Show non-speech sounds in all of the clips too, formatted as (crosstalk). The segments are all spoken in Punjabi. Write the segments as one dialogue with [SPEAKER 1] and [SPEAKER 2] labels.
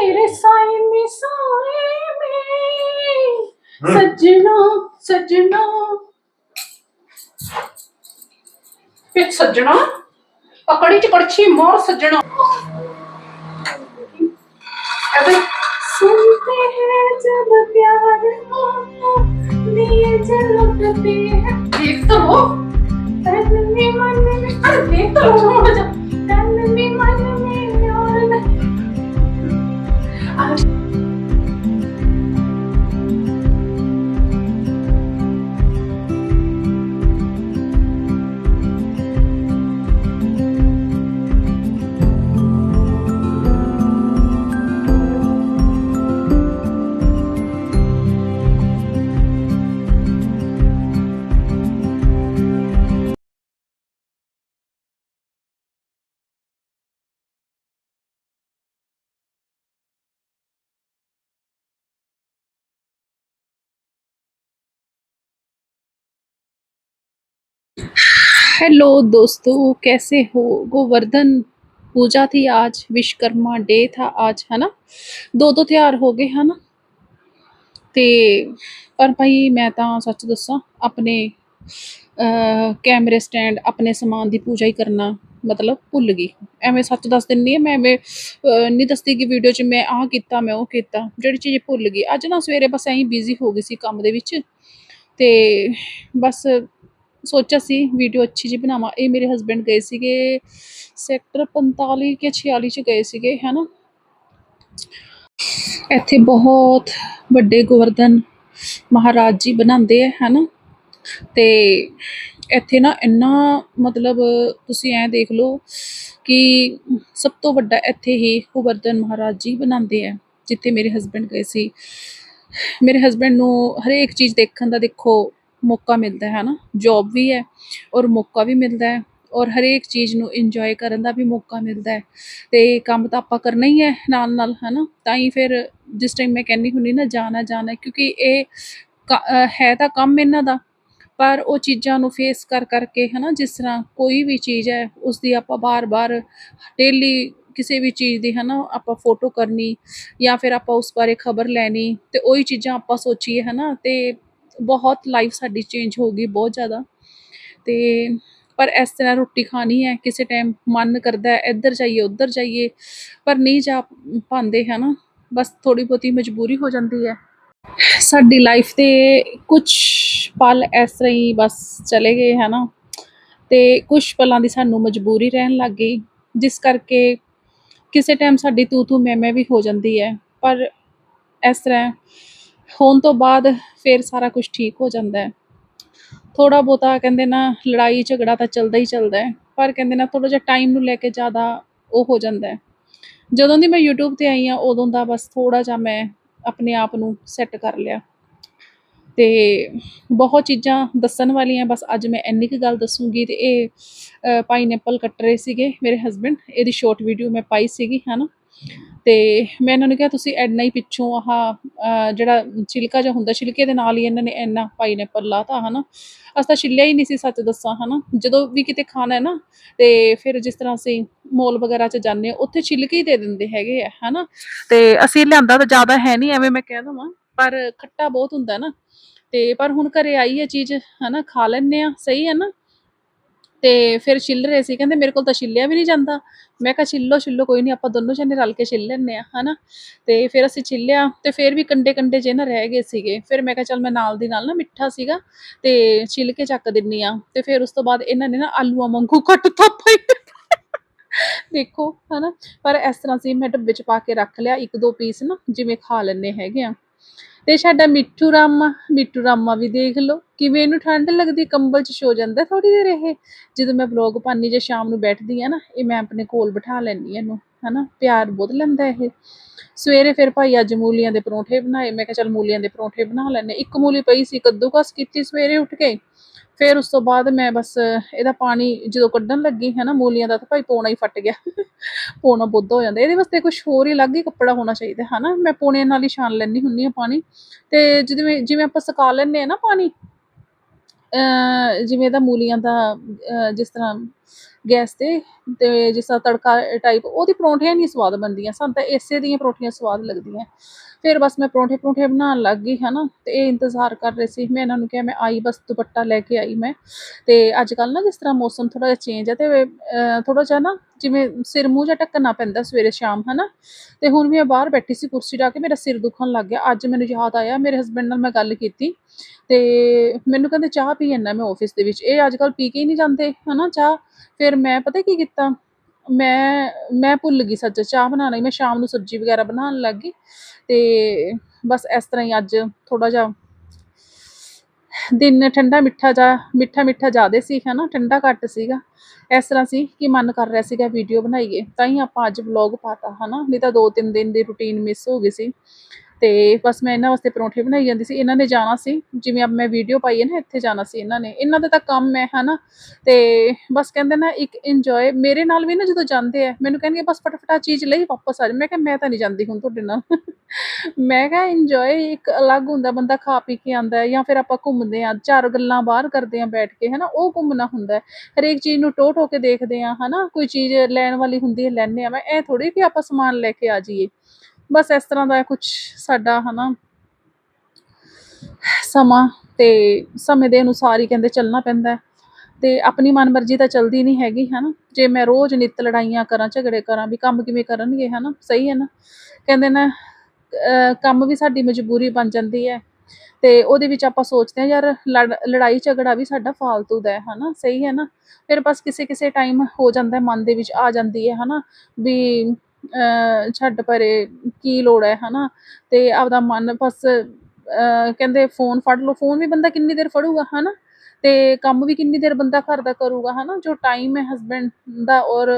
[SPEAKER 1] ਤੇਰੇ ਸਾਏ ਮਿਸਾਏ ਮੈਂ ਸੱਜਣਾ ਸੱਜਣਾ। ਫਿਰ ਸੱਜਣਾ ਪਕੜੀ ਚ ਕੜਛੀ ਮੋਰ ਸੱਜਣਾ। ਅਬੇ ਸੁਣਤੇ ਹੈ ਜਬ ਪਿਆਰ ਨੀਏ ਚਲੁਟਤੇ ਹੈ। ਦੇਖ ਤਾਂ ਹੋ ਤਨ ਮੇ ਮਨ ਮੇ ਦੇਖ ਤਾਂ ਹੋ ਤਨ ਮੇ ਮਨ ਮੇ हेलो दोस्तों कैसे हो गोवर्धन पूजा थी आज विश्वकर्मा डे था आज है ना ਦੋ ਦੋ ਤਿਉਹਾਰ ਹੋ ਗਏ ਹਨ ਤੇ ਪਰ ਭਾਈ ਮੈਂ ਤਾਂ ਸੱਚ ਦੱਸਾਂ ਆਪਣੇ ਅਹ, ਕੈਮਰੇ ਸਟੈਂਡ ਆਪਣੇ ਸਮਾਨ ਦੀ ਪੂਜਾ ਹੀ ਕਰਨਾ ਮਤਲਬ ਭੁੱਲ ਗਈ ਐਵੇਂ ਸੱਚ ਦੱਸ ਦਿੰਨੀ ਆ ਮੈਂ ਐਵੇਂ ਅਹ, ਨਹੀਂ ਦੱਸਦੀ ਕਿ ਵੀਡੀਓ 'ਚ ਮੈਂ ਆਹ ਕੀਤਾ ਮੈਂ ਉਹ ਕੀਤਾ ਜਿਹੜੀ ਚੀਜ਼ ਭੁੱਲ ਗਈ ਅੱਜ ਨਾ ਸਵੇਰੇ ਬਸ ਐਂ ਬਿਜ਼ੀ ਹੋ ਗਈ ਸੀ ਕੰਮ ਦੇ ਵਿੱਚ ਤੇ ਬਸ ਸੋਚਿਆ ਸੀ ਵੀਡੀਓ ਅੱਛੀ ਜਿਹੀ ਬਣਾਵਾਂ। ਇਹ ਮੇਰੇ ਹਸਬੰਡ ਗਏ ਸੀਗੇ ਸੈਕਟਰ 45 ਕਿ 46 ਚ ਗਏ ਸੀਗੇ, ਹੈਨਾ? ਇੱਥੇ ਬਹੁਤ ਵੱਡੇ ਗੋਵਰਧਨ ਮਹਾਰਾਜ ਜੀ ਬਣਾਉਂਦੇ ਹੈ ਹੈਨਾ? ਤੇ ਇੱਥੇ ਨਾ ਇੰਨਾ ਮਤਲਬ ਤੁਸੀਂ ਐ ਦੇਖ ਲਓ ਕਿ ਸਭ ਤੋਂ ਵੱਡਾ ਇੱਥੇ ਹੀ ਗੋਵਰਧਨ ਮਹਾਰਾਜ ਜੀ ਬਣਾਉਂਦੇ ਆ, ਜਿੱਥੇ ਮੇਰੇ ਹਸਬੰਡ ਗਏ ਸੀ। ਮੇਰੇ ਹਸਬੰਡ ਨੂੰ ਹਰੇਕ ਚੀਜ਼ ਦੇਖਣ ਦਾ ਦੇਖੋ ਮੌਕਾ ਮਿਲਦਾ ਹੈ ਨਾ ਜੌਬ ਵੀ ਹੈ ਔਰ ਮੌਕਾ ਵੀ ਮਿਲਦਾ ਹੈ ਔਰ ਹਰੇਕ ਚੀਜ਼ ਨੂੰ ਇੰਜੋਏ ਕਰਨ ਦਾ ਵੀ ਮੌਕਾ ਮਿਲਦਾ ਹੈ। ਤੇ ਕੰਮ ਤਾਂ ਆਪਾਂ ਕਰਨਾ ਹੀ ਹੈ ਨਾਲ ਨਾਲ ਹੈ ਨਾ ਤਾਂ ਹੀ ਫਿਰ ਜਿਸ ਟਾਈਮ ਮੈਂ ਕਹਿੰਦੀ ਹੁੰਦੀ ਨਾ, ਜਾਣਾ ਜਾਣਾ, ਕਿਉਂਕਿ ਇਹ ਕ- ਹੈ ਤਾਂ ਕੰਮ ਇਹਨਾਂ ਦਾ, ਪਰ ਉਹ ਚੀਜ਼ਾਂ ਨੂੰ ਫੇਸ ਕਰ ਕਰਕੇ ਹੈ ਨਾ ਜਿਸ ਤਰ੍ਹਾਂ ਕੋਈ ਵੀ ਚੀਜ਼ ਹੈ ਉਸ ਦੀ ਆਪਾਂ ਬਾਰ-ਬਾਰ ਡੇਲੀ ਕਿਸੇ ਵੀ ਚੀਜ਼ ਦੀ ਹੈ ਨਾ ਆਪਾਂ ਫੋਟੋ ਕਰਨੀ ਜਾਂ ਫਿਰ ਆਪਾਂ ਉਸ ਬਾਰੇ ਖਬਰ ਲੈਣੀ ਤੇ ਉਹੀ ਚੀਜ਼ਾਂ ਆਪਾਂ ਸੋਚੀਏ ਹੈ ਨਾ ਤੇ ਬਹੁਤ ਲਾਈਫ ਸਾਡੀ ਚੇਂਜ ਹੋ ਗਈ ਬਹੁਤ ਜ਼ਿਆਦਾ। ਤੇ ਪਰ ਇਸ ਤਰ੍ਹਾਂ ਰੋਟੀ ਖਾਣੀ ਹੈ, ਕਿਸੇ ਟਾਈਮ ਮਨ ਕਰਦਾ ਇੱਧਰ ਜਾਈਏ, ਉੱਧਰ ਜਾਈਏ, ਪਰ ਨਹੀਂ ਜਾ ਪਾਉਂਦੇ ਹੈ ਨਾ ਬਸ ਥੋੜੀ ਬਹੁਤੀ ਮਜਬੂਰੀ ਹੋ ਜਾਂਦੀ ਹੈ। ਸਾਡੀ ਲਾਈਫ ਤੇ ਕੁਝ ਪਲ ਇਸ ਤਰ੍ਹਾਂ ਹੀ ਬਸ ਚਲੇ ਗਏ ਹੈ ਨਾ ਤੇ ਕੁਝ ਪਲਾਂ ਦੀ ਸਾਨੂੰ ਮਜਬੂਰੀ ਰਹਿਣ ਲੱਗ ਗਈ, ਜਿਸ ਕਰਕੇ ਕਿਸੇ ਟਾਈਮ ਸਾਡੀ ਤੂ ਤੂ ਮੈਂ ਮੈਂ ਵੀ ਹੋ ਜਾਂਦੀ ਹੈ। ਪਰ ਇਸ ਤਰ੍ਹਾਂ ਹੋਣ ਤੋਂ ਬਾਅਦ ਫਿਰ ਸਾਰਾ ਕੁਝ ਠੀਕ ਹੋ ਜਾਂਦਾ ਹੈ। ਥੋੜਾ ਬਹੁਤਾ ਕਹਿੰਦੇ ਨਾ ਲੜਾਈ ਝਗੜਾ ਤਾਂ ਚੱਲਦਾ ਹੀ ਚੱਲਦਾ ਹੈ, ਪਰ ਕਹਿੰਦੇ ਨਾ ਥੋੜਾ ਜਿਹਾ ਟਾਈਮ ਨੂੰ ਲੈ ਕੇ ਜ਼ਿਆਦਾ ਉਹ ਹੋ ਜਾਂਦਾ ਹੈ। ਜਦੋਂ ਦੀ ਮੈਂ YouTube ਤੇ ਆਈ ਆ ਉਦੋਂ ਦਾ ਬਸ ਥੋੜਾ ਜਿਹਾ ਮੈਂ ਆਪਣੇ ਆਪ ਨੂੰ ਸੈੱਟ ਕਰ ਲਿਆ। ਤੇ ਬਹੁਤ ਚੀਜ਼ਾਂ ਦੱਸਣ ਵਾਲੀਆਂ, ਬਸ ਅੱਜ ਮੈਂ ਇੰਨੀ ਕੁ ਗੱਲ ਦੱਸੂਗੀ ਤੇ ਇਹ ਪਾਈਨਐਪਲ ਕੱਟ ਰਹੇ ਸੀਗੇ ਮੇਰੇ ਹਸਬੰਡ ਇਹਦੀ ਸ਼ਾਰਟ ਵੀਡੀਓ ਮੈਂ ਪਾਈ ਸੀਗੀ, ਹਨਾ? ਤੇ ਮੈਂ ਇਹਨਾਂ ਨੂੰ ਕਿਹਾ ਤੁਸੀਂ ਐਨਾ ਹੀ ਪਿੱਛੋਂ ਆਹ ਅਹ, ਜਿਹੜਾ ਛਿਲਕਾ ਜਿਹਾ ਹੁੰਦਾ ਛਿਲਕੇ ਦੇ ਨਾਲ ਹੀ ਇਹਨਾਂ ਨੇ ਇੰਨਾ ਪਾਈਨਐਪਲ ਲਾਤਾ ਹਨਾ? ਅਸੀਂ ਤਾਂ ਛਿੱਲਿਆ ਹੀ ਨਹੀਂ ਸੀ ਸੱਚ ਦੱਸਾਂ ਹਨਾ? ਜਦੋਂ ਵੀ ਕਿਤੇ ਖਾਣਾ ਹੈ ਨਾ ਤੇ ਫਿਰ ਜਿਸ ਤਰ੍ਹਾਂ ਅਸੀਂ ਮੋਲ ਵਗੈਰਾ 'ਚ ਜਾਂਦੇ ਹਾਂ ਉੱਥੇ ਛਿਲਕੇ ਹੀ ਦੇ ਦਿੰਦੇ ਹੈਗੇ ਆ ਹਨਾ? ਤੇ ਅਸੀਂ ਲਿਆਂਦਾ ਤਾਂ ਜ਼ਿਆਦਾ ਹੈ ਨਹੀਂ ਐਵੇਂ ਮੈਂ ਕਹਿ ਦਵਾਂ ਪਰ ਖੱਟਾ ਬਹੁਤ ਹੁੰਦਾ ਨਾ। ਤੇ ਪਰ ਹੁਣ ਘਰੇ ਆਈ ਹੈ ਚੀਜ਼ ਹਨਾ? ਖਾ ਲੈਂਦੇ ਆ ਸਹੀ ਹੈ ਨਾ? ਤੇ ਫਿਰ ਛਿੱਲ ਰਹੇ ਸੀ। ਕਹਿੰਦੇ ਮੇਰੇ ਕੋਲ ਤਾਂ ਛਿੱਲਿਆ ਵੀ ਨਹੀਂ ਜਾਂਦਾ। ਮੈਂ ਕਿਹਾ ਛਿੱਲੋ ਛਿੱਲੋ, ਕੋਈ ਨਹੀਂ, ਆਪਾਂ ਦੋਨੋਂ ਜਣੇ ਰਲ ਕੇ ਛਿੱਲ ਲੈਂਦੇ ਆ ਹਨਾ। ਤੇ ਫਿਰ ਅਸੀਂ ਛਿੱਲਿਆ ਤੇ ਫਿਰ ਵੀ ਕੰਡੇ ਕੰਡੇ ਜੇ ਨਾ ਰਹਿ ਗਏ ਸੀਗੇ। ਫਿਰ ਮੈਂ ਕਿਹਾ ਚੱਲ ਮੈਂ ਨਾਲ ਦੀ ਨਾਲ ਨਾ ਮਿੱਠਾ ਸੀਗਾ ਤੇ ਛਿੱਲ ਕੇ ਚੱਕ ਦਿੰਨੀ ਆ ਤੇ ਫਿਰ ਉਸ ਤੋਂ ਬਾਅਦ ਇਹਨਾਂ ਨੇ ਨਾ ਆਲੂਆਂ ਵਾਂਗੂ ਕੱਟ ਪਈ ਦੇਖੋ, ਹਨਾ। ਪਰ ਇਸ ਤਰ੍ਹਾਂ ਸੀ, ਮੈਂ ਡੱਬੇ 'ਚ ਪਾ ਕੇ ਰੱਖ ਲਿਆ। ਇੱਕ ਦੋ ਪੀਸ ਨਾ ਜਿਵੇਂ ਖਾ ਲੈਣੇ ਹੈਗੇ ਆ। ਤੇ ਸਾਡਾ ਮਿੱਠੂ ਰਾਮਾ ਮਿੱਠੂ ਰਾਮਾ ਵੀ ਦੇਖ ਲਓ। ਕਿਵੇਂ ਇਹਨੂੰ ਠੰਡ ਲੱਗਦੀ, ਕੰਬਲ 'ਚ ਸੋ ਜਾਂਦਾ ਥੋੜੀ ਦੇਰ ਇਹ। ਜਦੋਂ ਮੈਂ ਵਲੌਗ ਪਾਨੀ ਜਾਂ ਸ਼ਾਮ ਨੂੰ ਬੈਠਦੀ ਆ ਨਾ, ਇਹ ਮੈਂ ਆਪਣੇ ਕੋਲ ਬਿਠਾ ਲੈਂਦੀ ਆ ਇਹਨੂੰ, ਹਨਾ? ਪਿਆਰ ਬਹੁਤ ਲੈਂਦਾ ਇਹ। ਸਵੇਰੇ ਫਿਰ ਭਾਈ ਅੱਜ ਮੂਲੀਆਂ ਦੇ ਪਰੌਂਠੇ ਬਣਾਏ। ਮੈਂ ਕਿਹਾ ਚੱਲ ਮੂਲੀਆਂ ਦੇ ਪਰੌਂਠੇ ਬਣਾ ਲੈਨੇ ਇੱਕ ਮੂਲੀ ਪਈ ਸੀ ਕੱਦੂ ਕਸ ਕੀਤੀ ਸਵੇਰੇ ਉੱਠ ਕੇ। ਫਿਰ ਉਸ ਤੋਂ ਬਾਅਦ ਮੈਂ ਬਸ ਇਹਦਾ ਪਾਣੀ ਜਦੋਂ ਕੱਢਣ ਲੱਗੀ ਹੈ ਨਾ, ਮੂਲੀਆਂ ਦਾ ਤਾਂ ਭਾਈ ਪੋਣਾ ਹੀ ਫਟ ਗਿਆ। ਪੋਣਾ ਬੁੱਧ ਹੋ ਜਾਂਦਾ। ਇਹਦੇ ਵਾਸਤੇ ਕੁਝ ਹੋਰ ਹੀ ਅਲੱਗ ਹੀ ਕੱਪੜਾ ਹੋਣਾ ਚਾਹੀਦਾ, ਹੈ ਨਾ? ਮੈਂ ਪੋਣੇ ਨਾਲ ਹੀ ਛਾਣ ਲੈਂਦੀ ਹੁੰਨੀ ਆ ਪਾਣੀ। ਤੇ ਜਿਵੇਂ ਜਿਵੇਂ ਆਪਾਂ ਸੁਕਾ ਲੈਂਦੇ ਆ ਨਾ ਪਾਣੀ ਜਿਵੇਂ ਇਹਦਾ ਮੂਲੀਆਂ ਦਾ ਜਿਸ ਤਰ੍ਹਾਂ ਗੈਸ ਤੇ ਤੇ ਜਿਸ ਤਰ੍ਹਾਂ ਤੜਕਾ ਟਾਈਪ ਉਹਦੀ ਪਰੌਂਠੀਆਂ ਨਹੀਂ ਸਵਾਦ ਬਣਦੀਆਂ, ਸਾਨੂੰ ਤਾਂ ਇਸੇ ਦੀਆਂ ਪਰੌਂਠੀਆਂ ਸਵਾਦ ਲੱਗਦੀਆਂ। ਫਿਰ ਬਸ ਮੈਂ ਪਰੌਂਠੇ ਪਰੌਂਠੇ ਬਣਾਉਣ ਲੱਗ ਗਈ ਹੈ ਨਾ ਤੇ ਇਹ ਇੰਤਜ਼ਾਰ ਕਰ ਰਹੇ ਸੀ। ਮੈਂ ਇਹਨਾਂ ਨੂੰ ਕਿਹਾ, ਮੈਂ ਆਈ ਬਸ, ਦੁਪੱਟਾ ਲੈ ਕੇ ਆਈ ਮੈਂ। ਤੇ ਅੱਜ ਕੱਲ ਨਾ ਜਿਸ ਤਰ੍ਹਾਂ ਮੌਸਮ ਥੋੜਾ ਜਿਹਾ ਚੇਂਜ ਹੈ ਤੇ ਥੋੜਾ ਜਿਹਾ ਨਾ ਜਿਵੇਂ ਸਿਰ ਮੂੰਹ ਜਿਹਾ ਢੱਕਣਾ ਪੈਂਦਾ ਸਵੇਰੇ ਸ਼ਾਮ, ਹਨਾ? ਤੇ ਹੁਣ ਵੀ ਮੈਂ ਬਾਹਰ ਬੈਠੀ ਸੀ ਕੁਰਸੀ ਢਾ ਕੇ, ਮੇਰਾ ਸਿਰ ਦੁਖਣ ਲੱਗ ਗਿਆ। ਅੱਜ ਮੈਨੂੰ ਯਾਦ ਆਇਆ, ਮੇਰੇ ਹਸਬੰਡ ਨਾਲ ਮੈਂ ਗੱਲ ਕੀਤੀ ਤੇ ਮੈਨੂੰ ਕਹਿੰਦੇ, ਚਾਹ ਪੀ ਜਾਂਦਾ ਮੈਂ ਆਫਿਸ ਦੇ ਵਿੱਚ। ਇਹ ਅੱਜ ਕੱਲ ਪੀ ਕੇ ਹੀ ਨਹੀਂ ਜਾਂਦੇ, ਹਨਾ, ਚਾਹ? ਫਿਰ ਮੈਂ ਪਤਾ ਕੀ ਕੀਤਾ? ਮੈਂ ਮੈਂ ਭੁੱਲ ਗਈ ਸੱਚ, ਚਾਹ ਬਣਾਉਣਾ ਹੀ ਮੈਂ ਸ਼ਾਮ ਨੂੰ ਸਬਜ਼ੀ ਵਗੈਰਾ ਬਣਾਉਣ ਲੱਗ ਗਈ ਤੇ ਬਸ ਇਸ ਤਰ੍ਹਾਂ ਹੀ ਅੱਜ ਥੋੜਾ ਜਿਹਾ ਦਿਨ ਠੰਡਾ ਮਿੱਠਾ ਜਾ, ਮਿੱਠਾ ਮਿੱਠਾ ਜ਼ਿਆਦਾ ਸੀ, ਹਨਾ, ਠੰਡਾ ਘੱਟ ਸੀਗਾ। ਇਸ ਤਰ੍ਹਾਂ ਸੀ ਕਿ ਮਨ ਕਰ ਰਿਹਾ ਸੀਗਾ ਵੀਡੀਓ ਬਣਾਈਏ, ਤਾਂ ਹੀ ਆਪਾਂ ਅੱਜ ਵਲੌਗ ਪਾਤਾ ਹਨਾ, ਨਹੀਂ ਤਾਂ ਦੋ ਤਿੰਨ ਦਿਨ ਦੀ ਰੁਟੀਨ ਮਿਸ ਹੋ ਗਈ ਸੀ। ਤੇ ਬਸ ਮੈਂ ਇਹਨਾਂ ਵਾਸਤੇ ਪਰੌਂਠੇ ਬਣਾਈ ਜਾਂਦੀ ਸੀ। ਇਹਨਾਂ ਨੇ ਜਾਣਾ ਸੀ। ਜਿਵੇਂ ਅਬ ਮੈਂ ਵੀਡੀਓ ਪਾਈ ਹੈ ਨਾ, ਇੱਥੇ ਜਾਣਾ ਸੀ ਇਹਨਾਂ ਨੇ। ਇਹਨਾਂ ਦਾ ਤਾਂ ਕੰਮ ਹੈ, ਹਨਾ? ਤੇ ਬਸ ਕਹਿੰਦੇ ਨਾ, ਇੱਕ ਇੰਜੋਏ ਮੇਰੇ ਨਾਲ ਵੀ ਨਾ ਜਦੋਂ ਜਾਂਦੇ ਆ, ਮੈਨੂੰ ਕਹਿੰਗੇ ਬਸ ਫਟਾਫਟਾ ਚੀਜ਼ ਲਈ ਵਾਪਸ ਆ ਜਾ। ਮੈਂ ਕਿਹਾ, ਮੈਂ ਤਾਂ ਨਹੀਂ ਜਾਂਦੀ ਹੁਣ ਤੁਹਾਡੇ ਨਾਲ। (laughs) ਮੈਂ ਕਿਹਾ ਇੰਜੋਏ ਇੱਕ ਅਲੱਗ ਹੁੰਦਾ, ਬੰਦਾ ਖਾ ਪੀ ਕੇ ਆਂਦਾ ਜਾਂ ਫਿਰ ਆਪਾਂ ਘੁੰਮਦੇ ਆ ਚਾਰ ਗੱਲਾਂ ਬਾਹਰ ਕਰਦੇ ਆ ਬੈਠ ਕੇ, ਹਨਾ? ਉਹ ਘੁੰਮਣਾ ਹੁੰਦਾ ਹਰੇਕ ਚੀਜ਼ ਨੂੰ ਟੋ ਟੋ ਕੇ ਦੇਖਦੇ ਆ ਹਨਾ? ਕੋਈ ਚੀਜ਼ ਲੈਣ ਵਾਲੀ ਹੁੰਦੀ ਹੈ ਲੈਣੇ ਆ ਮੈਂ ਇਹ ਥੋੜੀ ਕਿ ਆਪਾਂ ਸਮਾਨ ਲੈ ਕੇ ਆ ਜਾਈਏ। ਬਸ ਇਸ ਤਰ੍ਹਾਂ ਦਾ ਕੁਝ ਸਾਡਾ ਹਨਾ ਸਮਾਂ ਤੇ ਸਮੇਂ ਦੇ ਅਨੁਸਾਰ ਹੀ ਕਹਿੰਦੇ ਚੱਲਣਾ ਪੈਂਦਾ ਹੈ। ਤੇ ਆਪਣੀ ਮਨਮਰਜ਼ੀ ਤਾਂ ਚਲਦੀ ਨਹੀਂ ਹੈਗੀ ਹਨਾ। ਜੇ ਮੈਂ ਰੋਜ਼ ਨਿੱਤ ਲੜਾਈਆਂ ਕਰਾਂ, ਝਗੜੇ ਕਰਾਂ ਵੀ ਕੰਮ ਕਿਵੇਂ ਕਰਨਗੇ ਹਨਾ, ਸਹੀ ਹੈ ਨਾ। ਕਹਿੰਦੇ ਨਾ ਕੰਮ ਵੀ ਸਾਡੀ ਮਜਬੂਰੀ ਬਣ ਜਾਂਦੀ ਹੈ ਤੇ ਉਹਦੇ ਵਿੱਚ ਆਪਾਂ ਸੋਚਦੇ ਹਾਂ, ਯਾਰ ਲੜ- ਲੜਾਈ ਝਗੜਾ ਵੀ ਸਾਡਾ ਫਾਲਤੂ ਦਾ ਹੈ ਹਨਾ, ਸਹੀ ਹੈ ਨਾ। ਫਿਰ ਬਸ ਕਿਸੇ ਕਿਸੇ ਟਾਈਮ ਹੋ ਜਾਂਦਾ ਮਨ ਦੇ ਵਿੱਚ ਆ ਜਾਂਦੀ ਹੈ ਹਨਾ ਵੀ ਛੱਡ ਪਰੇ ਕੀ ਲੋੜ ਹੈ ਹੈ ਨਾ ਅਤੇ ਆਪਦਾ ਮਨ ਬਸ ਕਹਿੰਦੇ ਫੋਨ ਫੜ ਲਓ ਫੋਨ ਵੀ ਬੰਦਾ ਕਿੰਨੀ ਦੇਰ ਫੜੂਗਾ ਹੈ ਨਾ ਤੇ ਕੰਮ ਵੀ ਕਿੰਨੀ ਦੇਰ ਬੰਦਾ ਘਰ ਦਾ ਕਰੂਗਾ, ਹਨਾ? ਜੋ ਟਾਈਮ ਹੈ ਹਸਬੈਂਡ ਦਾ ਔਰ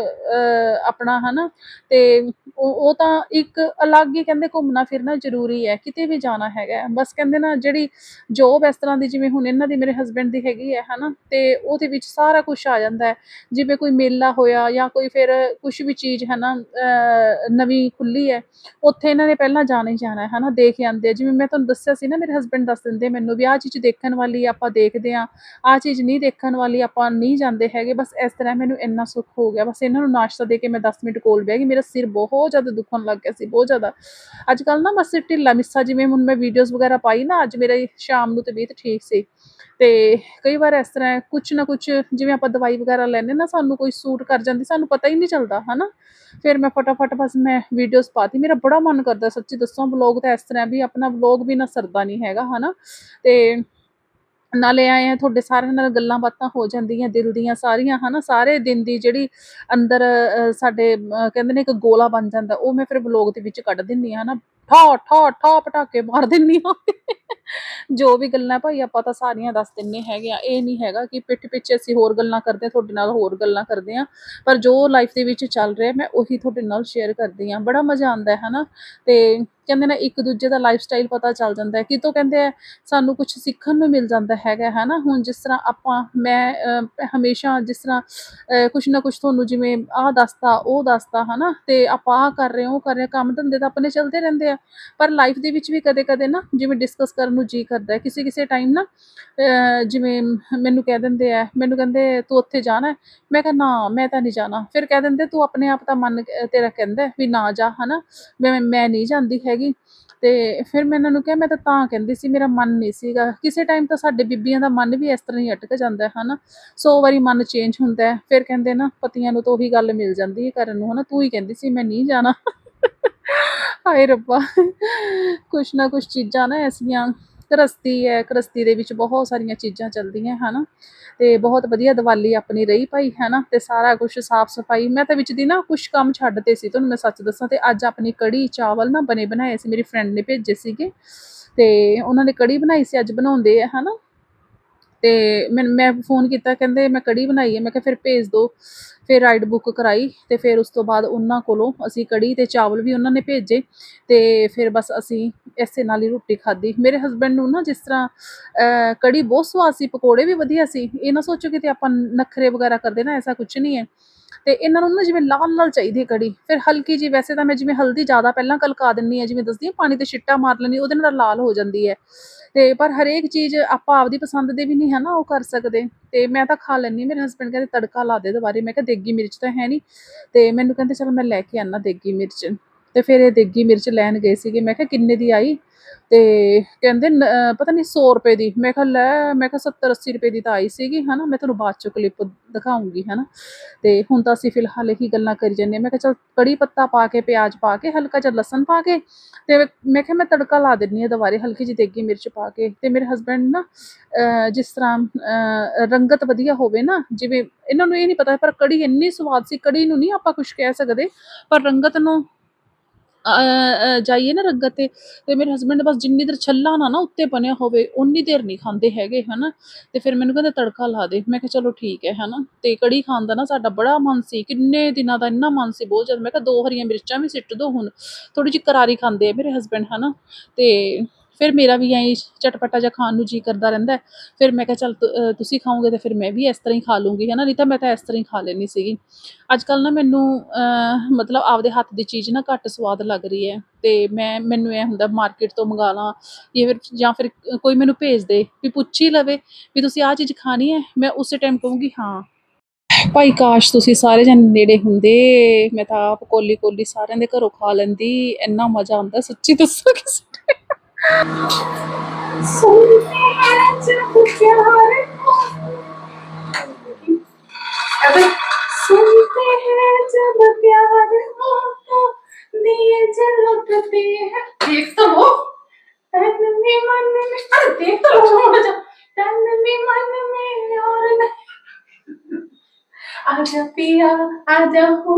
[SPEAKER 1] ਆਪਣਾ, ਹਨਾ? ਤੇ ਉਹ ਉਹ ਤਾਂ ਇੱਕ ਅਲੱਗ ਹੀ ਕਹਿੰਦੇ ਘੁੰਮਣਾ ਫਿਰਨਾ ਜ਼ਰੂਰੀ ਹੈ, ਕਿਤੇ ਵੀ ਜਾਣਾ ਹੈਗਾ ਬਸ ਕਹਿੰਦੇ ਨਾ, ਜਿਹੜੀ ਜੋਬ ਇਸ ਤਰ੍ਹਾਂ ਦੀ ਜਿਵੇਂ ਹੁਣ ਇਹਨਾਂ ਦੀ ਮੇਰੇ ਹਸਬੈਂਡ ਦੀ ਹੈਗੀ ਹੈ, ਹਨਾ? ਤੇ ਉਹਦੇ ਵਿੱਚ ਸਾਰਾ ਕੁਝ ਆ ਜਾਂਦਾ ਹੈ। ਜਿਵੇਂ ਕੋਈ ਮੇਲਾ ਹੋਇਆ ਜਾਂ ਕੋਈ ਫਿਰ ਕੁਝ ਵੀ ਚੀਜ਼ ਹੈ ਨਾ ਨਵੀਂ ਖੁੱਲੀ ਹੈ, ਉੱਥੇ ਇਹਨਾਂ ਨੇ ਪਹਿਲਾਂ ਜਾਣਾ ਹੀ ਜਾਣਾ ਹੈ, ਹਨਾ? ਦੇਖ ਕੇ ਆਉਂਦੇ ਆ। ਜਿਵੇਂ ਮੈਂ ਤੁਹਾਨੂੰ ਦੱਸਿਆ ਸੀ ਨਾ, ਮੇਰੇ ਹਸਬੈਂਡ ਦੱਸ ਦਿੰਦੇ ਮੈਨੂੰ ਵੀ ਆਹ ਚੀਜ਼ ਦੇਖਣ ਵਾਲੀ ਆਪਾਂ ਦੇਖਦੇ ਆ ਆਹ ਚੀਜ਼ ਨਹੀਂ ਦੇਖਣ ਵਾਲੀ, ਆਪਾਂ ਨਹੀਂ ਜਾਂਦੇ ਹੈਗੇ, ਬਸ ਇਸ ਤਰ੍ਹਾਂ ਮੈਨੂੰ ਇੰਨਾ ਸੁੱਖ ਹੋ ਗਿਆ। ਬਸ ਇਹਨਾਂ ਨੂੰ ਨਾਸ਼ਤਾ ਦੇ ਕੇ ਮੈਂ 10 ਮਿੰਟ ਕੋਲ ਬਹਿ ਗਈ। ਮੇਰਾ ਸਿਰ ਬਹੁਤ ਜ਼ਿਆਦਾ ਦੁਖਣ ਲੱਗ ਗਿਆ ਸੀ, ਬਹੁਤ ਜ਼ਿਆਦਾ। ਅੱਜ ਕੱਲ ਨਾ ਬਸ ਢਿੱਲਾ ਮਿੱਸਾ, ਜਿਵੇਂ ਹੁਣ ਮੈਂ ਵੀਡੀਓਜ਼ ਵਗੈਰਾ ਪਾਈ ਨਾ, ਅੱਜ ਮੇਰੇ ਸ਼ਾਮ ਨੂੰ ਤਬੀਅਤ ਠੀਕ ਸੀ। ਤੇ ਕਈ ਵਾਰ ਇਸ ਤਰ੍ਹਾਂ ਕੁਝ ਨਾ ਕੁਝ ਜਿਵੇਂ ਆਪਾਂ ਦਵਾਈ ਵਗੈਰਾ ਲੈਂਦੇ ਨਾ, ਸਾਨੂੰ ਕੋਈ ਸੂਟ ਕਰ ਜਾਂਦੀ, ਸਾਨੂੰ ਪਤਾ ਹੀ ਨਹੀਂ ਚੱਲਦਾ, ਹਨਾ? ਫਿਰ ਮੈਂ ਫਟਾਫਟ ਬਸ ਮੈਂ ਵੀਡੀਓਜ਼ ਪਾਤੀ। ਮੇਰਾ ਬੜਾ ਮਨ ਕਰਦਾ, ਸੱਚੀ ਦੱਸਾਂ ਵਲੌਗ ਤਾਂ ਇਸ ਤਰ੍ਹਾਂ ਵੀ ਆਪਣਾ ਵਲੌਗ ਵੀ ਨਾ ਸਰਦਾ ਨਹੀਂ ਹੈਗਾ, ਹਨਾ? ਤੇ ਨਾਲੇ ਆਏ ਆ ਤੁਹਾਡੇ ਸਾਰਿਆਂ ਨਾਲ ਗੱਲਾਂ ਬਾਤਾਂ ਹੋ ਜਾਂਦੀਆਂ, ਦਿਲ ਦੀਆਂ ਸਾਰੀਆਂ, ਹਨਾ? ਸਾਰੇ ਦਿਨ ਦੀ ਜਿਹੜੀ ਅੰਦਰ ਸਾਡੇ ਕਹਿੰਦੇ ਨੇ ਇੱਕ ਗੋਲਾ ਬਣ ਜਾਂਦਾ, ਉਹ ਮੈਂ ਫਿਰ ਵਲੌਗ ਦੇ ਵਿੱਚ ਕੱਢ ਦਿੰਨੀ ਆ ਹਨਾ? ਠਾ ਠਾ ਠਾ ਪਟਾਕੇ ਮਾਰ ਦਿੰਨੀ ਆ ਜੋ ਵੀ ਗੱਲਾਂ ਭਾਈ ਆਪਾਂ ਤਾਂ ਸਾਰੀਆਂ ਦੱਸ ਦਿੰਨੇ ਹੈਗੇ ਆ, ਇਹ ਨਹੀਂ ਹੈਗਾ ਕਿ ਪਿੱਠ ਪਿੱਛੇ ਅਸੀਂ ਹੋਰ ਗੱਲਾਂ ਕਰਦੇ ਹਾਂ, ਤੁਹਾਡੇ ਨਾਲ ਹੋਰ ਗੱਲਾਂ ਕਰਦੇ ਆ ਪਰ ਜੋ ਲਾਈਫ ਦੇ ਵਿੱਚ ਚੱਲ ਰਿਹਾ, ਮੈਂ ਉਹੀ ਤੁਹਾਡੇ ਨਾਲ ਸ਼ੇਅਰ ਕਰਦੀ ਆ ਬੜਾ ਮਜ਼ਾ ਆਉਂਦਾ ਹੈ, ਹਨਾ? ਤੇ ਕਹਿੰਦੇ ਨਾ ਇੱਕ ਦੂਜੇ ਦਾ ਲਾਈਫ ਸਟਾਈਲ ਪਤਾ ਚੱਲ ਜਾਂਦਾ ਹੈ। ਕਿਤੋਂ ਕਹਿੰਦੇ ਆ ਸਾਨੂੰ ਕੁਝ ਸਿੱਖਣ ਨੂੰ ਮਿਲ ਜਾਂਦਾ ਹੈਗਾ ਹੈ ਨਾ ਹੁਣ ਜਿਸ ਤਰ੍ਹਾਂ ਆਪਾਂ ਮੈਂ ਹਮੇਸ਼ਾ ਜਿਸ ਤਰ੍ਹਾਂ ਅਹ, ਕੁਛ ਨਾ ਕੁਛ ਤੁਹਾਨੂੰ ਜਿਵੇਂ ਆਹ ਦੱਸਤਾ ਉਹ ਦੱਸਤਾ ਨਾ ਤੇ ਆਪਾਂ ਆਹ ਕਰ ਰਹੇ ਹਾਂ ਉਹ ਕਰ ਰਹੇ ਕੰਮ ਧੰਦੇ ਤਾਂ ਆਪਣੇ ਚੱਲਦੇ ਰਹਿੰਦੇ ਆ। ਪਰ ਲਾਈਫ ਦੇ ਵਿੱਚ ਵੀ ਕਦੇ ਕਦੇ ਨਾ ਜਿਵੇਂ ਡਿਸਕਸ ਕਰਨ ਨੂੰ ਜੀ ਕਰਦਾ ਕਿਸੇ ਕਿਸੇ ਟਾਈਮ ਨਾ ਜਿਵੇਂ ਮੈਨੂੰ ਕਹਿ ਦਿੰਦੇ ਆ ਮੈਨੂੰ ਕਹਿੰਦੇ ਤੂੰ ਉੱਥੇ ਜਾਣਾ ਮੈਂ ਕਿਹਾ ਨਾ ਮੈਂ ਤਾਂ ਨਹੀਂ ਜਾਣਾ। ਫਿਰ ਕਹਿ ਦਿੰਦੇ ਤੂੰ ਆਪਣੇ ਆਪ ਦਾ ਮਨ ਤੇਰਾ ਕਹਿੰਦਾ ਵੀ ਨਾ ਜਾ ਹਨਾ? ਮੈਂ ਮੈਂ ਨਹੀਂ ਜਾਂਦੀ ਹੈ ਹੈਗੀ। ਤੇ ਫਿਰ ਮੈਂ ਇਹਨਾਂ ਨੂੰ ਕਿਹਾ, ਮੈਂ ਤਾਂ ਤਾਂ ਕਹਿੰਦੀ ਸੀ, ਮੇਰਾ ਮਨ ਨਹੀਂ ਸੀਗਾ। ਕਿਸੇ ਟਾਈਮ ਤਾਂ ਸਾਡੇ ਬੀਬੀਆਂ ਦਾ ਮਨ ਵੀ ਇਸ ਤਰ੍ਹਾਂ ਹੀ ਅਟਕ ਜਾਂਦਾ ਹੈ, ਹਨਾ। ਸੋ ਵਾਰੀ ਮਨ ਚੇਂਜ ਹੁੰਦਾ ਹੈ। ਫਿਰ ਕਹਿੰਦੇ ਨਾ, ਪਤੀਆਂ ਨੂੰ ਤਾਂ ਉਹੀ ਗੱਲ ਮਿਲ ਜਾਂਦੀ ਹੈ ਕਰਨ ਨੂੰ, ਹਨਾ। ਤੂੰ ਹੀ ਕਹਿੰਦੀ ਸੀ, ਮੈਂ ਨਹੀਂ ਜਾਣਾ। ਹਾਏ ਰੱਬਾ। ਕੁਛ ਨਾ ਕੁਛ ਚੀਜ਼ਾਂ ਨਾ ਐਸੀਆਂ ਗ੍ਰਸਤੀ ਹੈ ਗ੍ਰਸਤੀ ਦੇ ਵਿੱਚ ਬਹੁਤ ਸਾਰੀਆਂ ਚੀਜ਼ਾਂ ਚੱਲਦੀਆਂ, ਹਨਾ? ਤੇ ਬਹੁਤ ਵਧੀਆ ਦੀਵਾਲੀ ਆਪਣੀ ਰਹੀ ਭਾਈ, ਹਨਾ? ਤੇ ਸਾਰਾ ਕੁਝ ਸਾਫ਼ ਸਫ਼ਾਈ, ਮੈਂ ਤਾਂ ਵਿੱਚ ਦੀ ਨਾ ਕੁਝ ਕੰਮ ਛੱਡਦੇ ਸੀ, ਤੁਹਾਨੂੰ ਮੈਂ ਸੱਚ ਦੱਸਾਂ, ਤੇ ਅੱਜ ਆਪਣੀ ਕੜੀ ਚਾਵਲ ਨਾ ਬਣੇ ਬਣਾਏ ਸੀ, ਮੇਰੀ ਫਰੈਂਡ ਨੇ ਭੇਜੇ ਸੀਗੇ, ਤੇ ਉਹਨਾਂ ਨੇ ਕੜੀ ਬਣਾਈ ਸੀ, ਅੱਜ ਬਣਾਉਂਦੇ ਆ, ਹਨਾ? ਤੇ ਮੈਂ ਮੈਂ ਫੋਨ ਕੀਤਾ, ਕਹਿੰਦੇ ਮੈਂ ਕੜੀ ਬਣਾਈ ਹੈ, ਮੈਂ ਕਿਹਾ ਫਿਰ ਭੇਜ ਦਿਓ ਫਿਰ ਰਾਈਡ ਬੁੱਕ ਕਰਾਈ ਤੇ ਫਿਰ ਉਸ ਤੋਂ ਬਾਅਦ ਉਹਨਾਂ ਕੋਲੋਂ ਅਸੀਂ ਕੜੀ ਤੇ ਚਾਵਲ ਵੀ ਉਹਨਾਂ ਨੇ ਭੇਜੇ ਤੇ ਫਿਰ ਬਸ ਅਸੀਂ ਇਸੇ ਨਾਲ ਹੀ ਰੋਟੀ ਖਾਧੀ। ਮੇਰੇ ਹਸਬੰਡ ਨੂੰ ਨਾ ਜਿਸ ਤਰ੍ਹਾਂ ਕੜੀ ਬਹੁਤ ਸਵਾਦ ਸੀ, ਪਕੌੜੇ ਵੀ ਵਧੀਆ ਸੀ। ਇਹ ਨਾ ਸੋਚੋ ਕਿਤੇ ਆਪਾਂ ਨਖਰੇ ਵਗੈਰਾ ਕਰਦੇ ਨਾ, ਐਸਾ ਕੁਝ ਨਹੀਂ ਹੈ। ਤੇ ਇਹਨਾਂ ਨੂੰ ਨਾ ਜਿਵੇਂ ਲਾਲ ਲਾਲ ਚਾਹੀਦੀ ਹੈ ਕੜੀ, ਫਿਰ ਹਲਕੀ ਜੀ ਵੈਸੇ ਤਾਂ ਮੈਂ ਜਿਵੇਂ ਹਲਦੀ ਜ਼ਿਆਦਾ ਪਹਿਲਾਂ ਕਲਕਾ ਦਿੰਨੀ ਆ ਜਿਵੇਂ ਦੱਸਦੀ ਹਾਂ, ਪਾਣੀ ਤੇ ਛਿੱਟਾ ਮਾਰ ਲੈਂਦੀ ਉਹਦੇ ਨਾਲ ਲਾਲ ਹੋ ਜਾਂਦੀ ਹੈ। ਤੇ ਪਰ ਹਰੇਕ ਚੀਜ਼ ਆਪਾਂ ਆਪਦੀ ਪਸੰਦ ਦੇ ਵੀ ਨਹੀਂ ਹੈ ਨਾ, ਉਹ ਕਰ ਸਕਦੇ। ਤੇ ਮੈਂ ਤਾਂ ਖਾ ਲੈਂਦੀ ਹਾਂ। ਮੇਰੇ ਹਸਬੰਡ ਕਹਿੰਦੇ ਤੜਕਾ ਲਾ ਦੇ ਦੁਬਾਰੇ, ਮੈਂ ਕਿਹਾ ਦੇਗੀ ਮਿਰਚ ਤਾਂ ਹੈ ਨਹੀਂ। ਤੇ ਮੈਨੂੰ ਕਹਿੰਦੇ, ਚਲੋ ਮੈਂ ਲੈ ਕੇ ਆਣਾ ਦੇਗੀ ਮਿਰਚ। ਤੇ ਫਿਰ ਇਹ ਦੇਗੀ ਮਿਰਚ ਲੈਣ ਗਏ ਸੀਗੇ। ਮੈਂ ਕਿਹਾ ਕਿੰਨੇ ਦੀ ਆਈ? ਤੇ ਕਹਿੰਦੇ ਪਤਾ ਨਹੀਂ 100 ਰੁਪਏ ਦੀ। ਮੈਂ ਕਿਹਾ, ਲੈ, ਮੈਂ ਕਿਹਾ 70 80 ਰੁਪਏ ਦੀ ਤਾਂ ਆਈ ਸੀਗੀ, ਹਨਾ? ਮੈਂ ਤੁਹਾਨੂੰ ਬਾਅਦ ਚ ਕਲਿੱਪ ਦਿਖਾਉਂਗੀ, ਹਨਾ? ਤੇ ਹੁਣ ਤਾਂ ਅਸੀਂ ਫਿਲਹਾਲ ਇਹੀ ਗੱਲਾਂ ਕਰੀ ਜਾਂਦੇ ਹਾਂ। ਮੈਂ ਕਿਹਾ, ਚਲ ਕੜੀ ਪੱਤਾ ਪਾ ਕੇ, ਪਿਆਜ਼ ਪਾ ਕੇ, ਹਲਕਾ ਜਿਹਾ ਲਸਣ ਪਾ ਕੇ ਤੇ ਮੈਂ ਕਿਹਾ, ਮੈਂ ਤੜਕਾ ਲਾ ਦਿੰਨੀ ਆ ਦੁਬਾਰੇ, ਹਲਕੀ ਜਿਹੀ ਦੇਗੀ ਮਿਰਚ ਪਾ ਕੇ। ਤੇ ਮੇਰੇ ਹਸਬੰਡ ਨਾ, ਅਹ ਜਿਸ ਤਰ੍ਹਾਂ, ਅਹ ਰੰਗਤ ਵਧੀਆ ਹੋਵੇ ਨਾ, ਜਿਵੇਂ, ਇਹਨਾਂ ਨੂੰ ਇਹ ਨਹੀਂ ਪਤਾ ਪਰ ਕੜੀ ਇੰਨੀ ਸਵਾਦ ਸੀ, ਕੜੀ ਨੂੰ ਨਹੀਂ ਆਪਾਂ ਕੁਝ ਕਹਿ ਸਕਦੇ, ਪਰ ਰੰਗਤ ਨੂੰ ਜਾਈਏ ਨਾ ਰੰਗਤ ਤੇ ਤੇ ਮੇਰੇ ਹਸਬੰਡ ਬਸ ਜਿੰਨੀ ਦੇਰ ਛੱਲਾ ਨਾ ਨਾ ਉੱਤੇ ਬਣਿਆ ਹੋਵੇ ਉਨੀ ਦੇਰ ਨਹੀਂ ਖਾਂਦੇ ਹੈਗੇ, ਹਨਾ? ਤੇ ਫਿਰ ਮੈਨੂੰ ਕਹਿੰਦੇ ਤੜਕਾ ਲਾ ਦੇ। ਮੈਂ ਕਿਹਾ ਚਲੋ ਠੀਕ ਹੈ, ਹਨਾ? ਤੇ ਕੜੀ ਖਾਣ ਦਾ ਨਾ ਸਾਡਾ ਬੜਾ ਮਨ ਸੀ, ਕਿੰਨੇ ਦਿਨਾਂ ਦਾ ਇੰਨਾ ਮਨ ਸੀ ਬਹੁਤ ਜ਼ਿਆਦਾ। ਮੈਂ ਕਿਹਾ ਦੋ ਹਰੀਆਂ ਮਿਰਚਾਂ ਵੀ ਸਿੱਟ ਦੋ ਹੁਣ। ਥੋੜੀ ਜਿਹੀ ਕਰਾਰੀ ਖਾਂਦੇ ਆ ਮੇਰੇ ਹਸਬੰਡ ਹਨਾ? ਤੇ ਫਿਰ ਮੇਰਾ ਵੀ ਐਂ ਚਟਪਟਾ ਜਿਹਾ ਖਾਣ ਨੂੰ ਜੀ ਕਰਦਾ ਰਹਿੰਦਾ ਫਿਰ ਮੈਂ ਕਿਹਾ, ਚੱਲ ਤੁ- ਤੁਸੀਂ ਖਾਓਗੇ ਤੇ ਫਿਰ ਮੈਂ ਵੀ ਇਸ ਤਰ੍ਹਾਂ ਹੀ ਖਾ ਲੂੰਗੀ ਹਨਾ ਨਹੀਂ ਤਾਂ ਮੈਂ ਤਾਂ ਇਸ ਤਰ੍ਹਾਂ ਹੀ ਖਾ ਲੈਣੀ ਸੀਗੀ। ਅੱਜ ਕੱਲ ਨਾ ਮੈਨੂੰ ਮਤਲਬ ਆਪਦੇ ਹੱਥ ਦੀ ਚੀਜ਼ ਨਾ ਘੱਟ ਸਵਾਦ ਲੱਗ ਰਹੀ ਹੈ ਤੇ ਮੈਂ, ਮੈਨੂੰ ਇਹ ਹੁੰਦਾ ਮਾਰਕੀਟ ਤੋਂ ਮੰਗਾ ਲਾਂ ਜਾਂ ਫਿਰ ਜਾਂ ਫਿਰ ਕੋਈ ਮੈਨੂੰ ਭੇਜ ਦੇ ਵੀ ਪੁੱਛ ਹੀ ਲਵੇ ਵੀ ਤੁਸੀਂ ਆਹ ਚੀਜ਼ ਖਾਣੀ ਹੈ? ਮੈਂ ਉਸੇ ਟਾਈਮ ਕਹੂੰਗੀ, ਹਾਂ। ਭਾਈ ਕਾਸ਼ ਤੁਸੀਂ ਸਾਰੇ ਜਣ ਨੇੜੇ ਹੁੰਦੇ, ਮੈਂ ਤਾਂ ਆਪ ਕੋਲੀ ਕੋਲੀ ਸਾਰਿਆਂ ਦੇ ਘਰੋਂ ਖਾ ਲੈਂਦੀ, ਇੰਨਾ ਮਜ਼ਾ ਆਉਂਦਾ, ਸੱਚੀ ਦੱਸੋ ਕਿਸੇ सुनते हैं जब प्यार हो तो दिए हैं देख तो वो तन में मन में अरे देख तो तन में मन में और आजा पिया आजा हो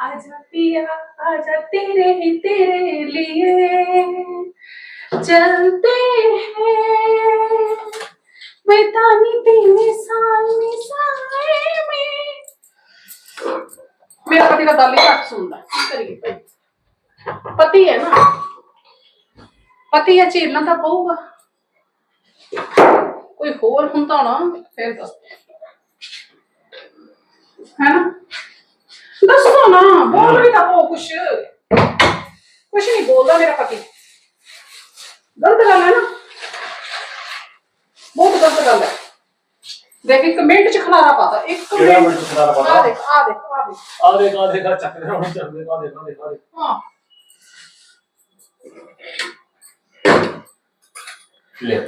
[SPEAKER 1] आजा पिया आजा तेरे ही तेरे लिए चलते हैं बेतानी तेरे साल मिसाए में मेरा पति का दाली घट सुनता की करिए भाई पति है ना पति है झेलना ਤਾਂ ਪਊਗਾ ਕੋਈ ਹੋਰ ਹੁੰਦਾ ਨਾ ਫਿਰ ਦੱਸ ਹੈ ਨਾ ਦੱਸੋ ਨਾ ਬੋਲ ਵੀ ਤਾਂ ਉਹ ਕੁਛ ਕੁਛ ਨਹੀਂ ਬੋਲਦਾ ਮੇਰਾ ਪਤੀ ਗਲਤ ਗੱਲ ਹੈ ਨਾ। ਬਹੁਤ ਗਲਤ ਗੱਲ ਹੈ। ਦੇਖ ਇੱਕ ਮਿੰਟ ਚ ਖਲਾਰਾ ਪਾਤਾ ਇੱਕ
[SPEAKER 2] ਕਿਹੜਾ ਮਿੰਟ 'ਚ ਖਿਲਾਰਾ ਪਾਤਾ?
[SPEAKER 1] ਆ ਦੇਖ ਆ ਦੇਖ ਆ ਦੇਖ।
[SPEAKER 2] ਆ ਦੇ ਕਾ ਦੇ ਕਾ ਚੱਕ ਦੇ ਹੁਣ ਚੱਲਦੇ ਕਾ ਦੇ ਕਾ ਦੇ ਕਾ ਦੇ
[SPEAKER 1] ਹਾਂ।
[SPEAKER 2] ਲੈ।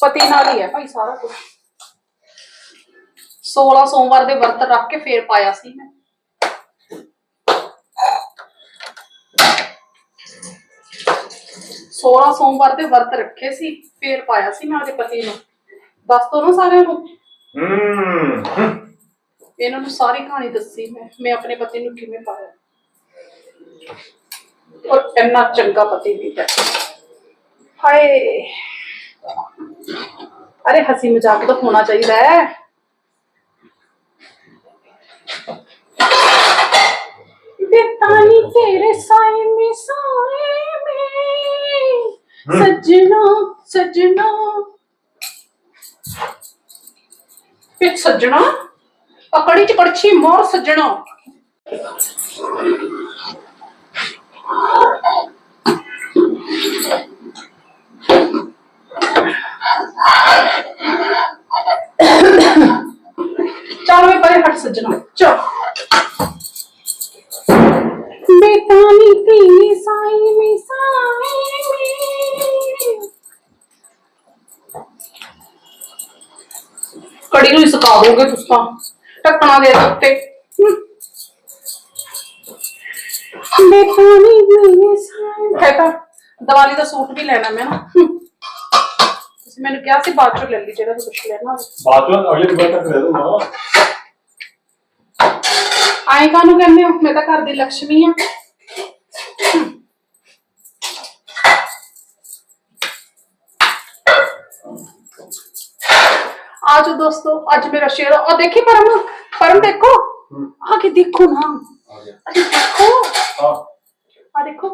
[SPEAKER 1] ਪਤੀ ਨਾਲ ਹੀ ਹੈ ਭਾਈ ਸਾਰਾ ਕੁਝ 16 ਸੋਮਵਾਰ ਦੇ ਵਰਤ ਰੱਖ ਕੇ ਫੇਰ ਪਾਇਆ ਸੀ ਮੈਂ। 16 ਸੋਮਵਾਰ ਦੇ ਵਰਤ ਰੱਖੇ ਸੀ ਫੇਰ ਪਾਇਆ ਸੀ ਮੈਂ ਉਹਦੇ ਪਤੀ ਨੂੰ। ਦੱਸ ਤੋ ਨਾ ਸਾਰਿਆਂ ਨੂੰ।
[SPEAKER 2] ਹੂੰ।
[SPEAKER 1] ਇਹਨਾਂ ਨੂੰ ਸਾਰੀ ਕਹਾਣੀ ਦੱਸੀ ਮੈਂ ਮੈਂ ਆਪਣੇ ਪਤੀ ਨੂੰ ਕਿਵੇਂ ਪਾਇਆ। ਔਰ ਇੰਨਾ ਚੰਗਾ ਪਤੀ ਵੀ ਹੈ ਹਾਏ। ਅਰੇ ਹਸੀ ਮਜ਼ਾਕ ਤਾਂ ਹੋਣਾ ਚਾਹੀਦਾ ਹੈ। ਬੇਤਾਨੀ ਤੇਰੇ ਸਾਏ ਮਿਸਾਏ ਸੱਜਣਾ ਸੱਜਣਾ। ਫਿਰ ਸੱਜਣਾ? ਪਕੜੀ ਚ ਕੜਛੀ ਮੋਰ ਸੱਜਣਾ। ਸੁਕਾ ਦੋਗੇ ਤੁਸੀਂ ਤਾਂ। ਢੱਕਣਾ ਦੇ ਦਿਓ ਉੱਤੇ ਬੇਤਾਨੀ ਮੇਰੀ ਸਾਈ ਹੈ ਤਾਂ ਦੀਵਾਲੀ ਦਾ ਸੂਟ ਵੀ ਲੈਣਾ ਮੈਂ ਨਾ। ਤੁਸੀਂ ਮੈਨੂੰ ਕਿਹਾ ਸੀ ਬਾਅਦ ਚੋਂ ਲੈ ਲਈ ਜਿਹੜਾ ਤੂੰ ਕੁਛ ਲੈਣਾ।
[SPEAKER 2] ਬਾਅਦ ਚ ਅਗਲੇ ਦਿਨ ਤੱਕ ਦੇ ਦੂੰਗਾ
[SPEAKER 1] ਆਏ ਕਾਨੂੰ ਕਹਿੰਦੇ ਹੋ? ਮੈਂ ਤਾਂ ਘਰ ਦੀ ਲక్ష్ਮੀ ਆ। आज दोस्तों आज मेरा शेर और देखिए परम परम देखो आगे देखो ना
[SPEAKER 2] ਆ ਗਿਆ
[SPEAKER 1] अरे देखो
[SPEAKER 2] ਹਾਂ
[SPEAKER 1] आ देखो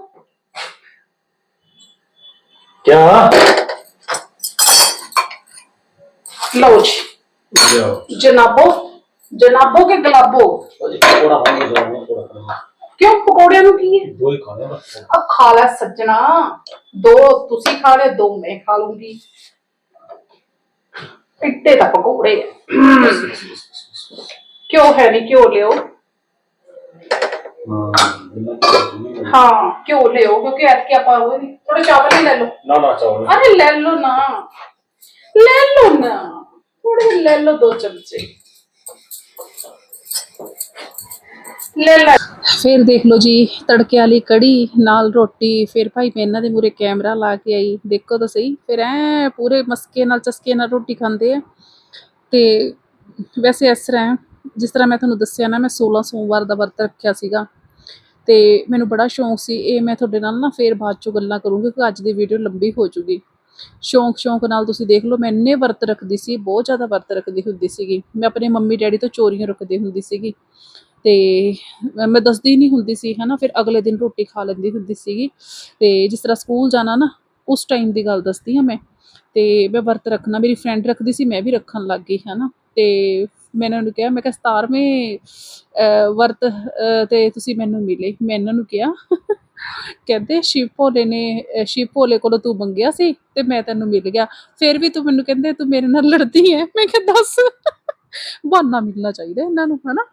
[SPEAKER 2] ਕੀ
[SPEAKER 1] लो जी
[SPEAKER 2] ਲਿਓ
[SPEAKER 1] जनाबो ਜਨਾਬੋ ਕੇ ਗਲਾਬੋ
[SPEAKER 2] अजी थोड़ा पानी जो है थोड़ा पानी
[SPEAKER 1] ਕਿਉਂ ਪਕੌੜਿਆਂ ਨੂੰ ਕੀ ਹੈ
[SPEAKER 2] दो ही खाने बस
[SPEAKER 1] ਆ ਖਾ ਲੈ ਸੱਜਣਾ ਦੋ ਤੁਸੀਂ ਖਾ ਲੈ ਦੋ ਮੈਂ ਖਾ ਲੂੰਗੀ ਇੱਟੇ ਤਾਂ ਪਕੌੜੇ ਆ। ਕਿਉਂ ਹੈ ਨਹੀਂ ਕਿਉਂ ਲਿਓ।
[SPEAKER 2] ਹਾਂ
[SPEAKER 1] ਹਾਂ ਕਿਉਂ ਲਿਓ ਕਿਉਂਕਿ ਐਤਕੀ ਆਪਾਂ ਉਹ ਨਹੀਂ ਥੋੜਾ ਚਾਵਲ ਹੀ ਲੈ ਲਓ।
[SPEAKER 2] ਨਾ ਨਾ ਚਾਵਲ।
[SPEAKER 1] ਅਰੇ ਲੈ ਲਓ ਨਾ ਲੈ ਲਓ ਨਾ ਥੋੜੇ ਲੈ ਲਓ ਦੋ ਚਮਚੇ। ਲੈ ਲੈ। ਫਿਰ ਦੇਖ ਲਓ ਜੀ, ਤੜਕੇ ਵਾਲੀ ਕੜੀ, ਨਾਲ ਰੋਟੀ, ਫਿਰ ਭਾਈ ਮੈਂ ਇਹਨਾਂ ਦੇ ਮੂਰੇ ਕੈਮਰਾ ਲਾ ਕੇ ਆਈ। ਦੇਖੋ ਤਾਂ ਸਹੀ, ਫਿਰ ਐ ਪੂਰੇ ਮਸਕੇ ਨਾਲ, ਚਸਕੇ ਨਾਲ ਰੋਟੀ ਖਾਂਦੇ ਆ। ਤੇ ਵੈਸੇ ਇਸ ਤਰ੍ਹਾਂ ਜਿਸ ਤਰ੍ਹਾਂ ਮੈਂ ਤੁਹਾਨੂੰ ਦੱਸਿਆ ਨਾ, ਮੈਂ 16 ਸੋਮਵਾਰ ਦਾ ਵਰਤ ਰੱਖਿਆ ਸੀਗਾ। ਤੇ ਮੈਨੂੰ ਬੜਾ ਸ਼ੌਂਕ ਸੀ, ਇਹ ਮੈਂ ਤੁਹਾਡੇ ਨਾਲ ਨਾ ਫੇਰ ਬਾਅਦ ਚੋਂ ਗੱਲਾਂ ਕਰੂੰਗੀ ਕਿ ਅੱਜ ਦੀ ਵੀਡੀਓ ਲੰਬੀ ਹੋ ਜੂਗੀ ਸ਼ੌਂਕ ਸ਼ੌਂਕ ਨਾਲ ਤੁਸੀਂ ਦੇਖ ਲਓ, ਮੈਂ ਇੰਨੇ ਵਰਤ ਰੱਖਦੀ ਸੀ, ਬਹੁਤ ਜ਼ਿਆਦਾ ਵਰਤ ਰੱਖਦੀ ਹੁੰਦੀ ਸੀਗੀ। ਮੈਂ ਆਪਣੇ ਮੰਮੀ ਡੈਡੀ ਤੋਂ ਚੋਰੀਆਂ ਰੱਖਦੀ ਹੁੰਦੀ ਸੀਗੀ। ਅਤੇ ਮੈਂ- ਦੱਸਦੀ ਨਹੀਂ ਹੁੰਦੀ ਸੀ ਹੈ ਨਾ ਫਿਰ ਅਗਲੇ ਦਿਨ ਰੋਟੀ ਖਾ ਲੈਂਦੀ ਹੁੰਦੀ ਸੀਗੀ। ਅਤੇ ਜਿਸ ਤਰ੍ਹਾਂ ਸਕੂਲ ਜਾਣਾ ਨਾ ਉਸ ਟਾਈਮ ਦੀ ਗੱਲ ਦੱਸਦੀ ਹਾਂ ਮੈਂ। ਅਤੇ ਮੈਂ ਵਰਤ ਰੱਖਣਾ ਮੇਰੀ ਫਰੈਂਡ ਰੱਖਦੀ ਸੀ ਮੈਂ ਵੀ ਰੱਖਣ ਲੱਗ ਗਈ ਹੈ ਨਾ ਅਤੇ ਮੈਂ ਇਹਨਾਂ ਨੂੰ ਕਿਹਾ ਮੈਂ ਕਿਹਾ ਸਤਾਰਵੇਂ ਵਰਤ ਅਹ, ਤੇ ਤੁਸੀਂ ਮੈਨੂੰ ਮਿਲੇ। ਮੈਂ ਇਹਨਾਂ ਨੂੰ ਕਿਹਾ (laughs) ਕਹਿੰਦੇ ਸ਼ਿਵ ਭੋਲੇ ਨੇ ਸ਼ਿਵ ਭੋਲੇ ਕੋਲੋਂ ਤੂੰ ਮੰਗਿਆ ਸੀ ਅਤੇ ਮੈਂ ਤੈਨੂੰ ਮਿਲ ਗਿਆ। ਫਿਰ ਵੀ ਤੂੰ ਮੈਨੂੰ ਕਹਿੰਦੇ ਤੂੰ ਮੇਰੇ ਨਾਲ ਲੜਦੀ ਹੈ। ਮੈਂ ਕਿਹਾ ਦੱਸ ਬਹਾਨਾ ਮਿਲਣਾ ਚਾਹੀਦਾ ਇਹਨਾਂ ਨੂੰ ਹੈ ਨਾ